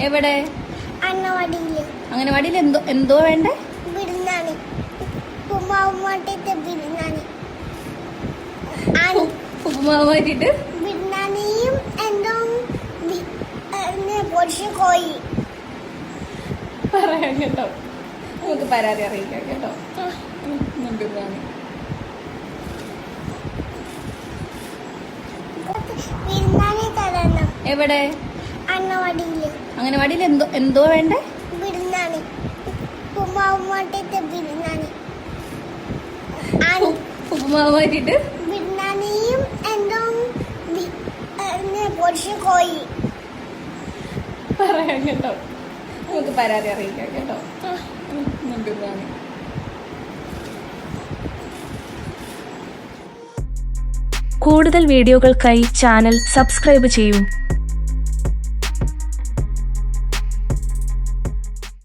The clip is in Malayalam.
എവിടെ? അങ്ങനെ അംഗനവാടിയിൽ എന്തോ എന്തോ വേണ്ടേ? ബിരുന്നാണി ബിരുന്നാണിയും എന്തോ ബി- ഏ, പൊടിച്ച കോഴി പറയാം കേട്ടോ. നമുക്ക് പരാതി അറിയിക്കാം കേട്ടോ. എവിടെ? അംഗനവാടിയിൽ എന്തോ എന്തോ വേണ്ടേ? എന്തോ ബി- ഏ, പൊടിച്ച കോഴി പറയാം കേട്ടോ. നമുക്ക് പരാതി അറിയിക്കാം കേട്ടോ. കൂടുതൽ വീഡിയോകൾക്കായി ചാനൽ സബ്സ്ക്രൈബ് ചെയ്യൂ.